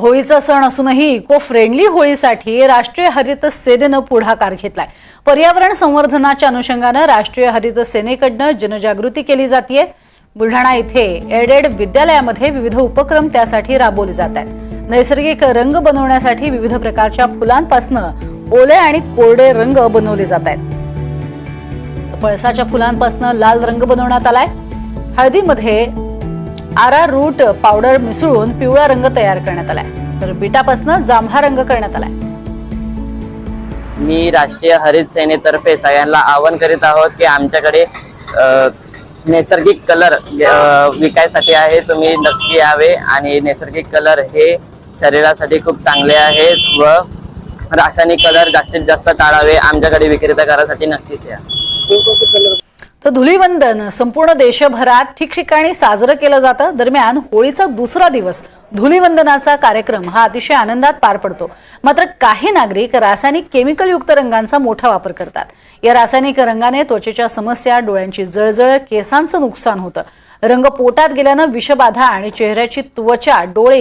होळीचा सण असूनही इको फ्रेंडली होळीसाठी राष्ट्रीय हरित सेनेनं पुढाकार घेतलाय. पर्यावरण संवर्धनाच्या अनुषंगानं राष्ट्रीय हरित सेनेकडनं जनजागृती केली जाते बुलढाणा इथे एडेड विद्यालयामध्ये विविध उपक्रम त्यासाठी राबवले जात आहेत नैसर्गिक रंग बनवण्यासाठी विविध प्रकारच्या फुलांपासून ओले आणि कोरडे रंग बनवले जात आहेत पळसाच्या फुलांपासून लाल रंग बनवण्यात आलाय. हळदीमध्ये आरा रूट पावडर मिसळून पिवळा रंग तयार करण्यात आलाय. तर बिटापासनं जांभळा रंग करण्यात आलाय. मी राष्ट्रीय हरित सेनेतर्फे सगळ्यांना आवाहन करीत आहोत की आमच्याकडे नैसर्गिक कलर विकायसाठी आहे. तुम्ही नक्की यावे आणि नैसर्गिक कलर हे शरीरासाठी खूप चांगले आहेत व रासायनिक कलर जास्तीत जास्त टाळावे. आमच्याकडे विक्रेता करासाठी नक्कीच या. तर धुलीवंदन संपूर्ण देशभरात ठिकठिकाणी साजरं केलं जातं. दरम्यान होळीचा दुसरा दिवस धुलीवंदनाचा कार्यक्रम हा अतिशय आनंदात पार पडतो. मात्र काही नागरिक रासायनिक केमिकलयुक्त रंगांचा मोठा वापर करतात. या रासायनिक रंगाने त्वचेच्या समस्या डोळ्यांची जळजळ केसांचं नुकसान होतं. रंग पोटात गेल्यानं विषबाधा आणि चेहऱ्याची त्वचा डोळे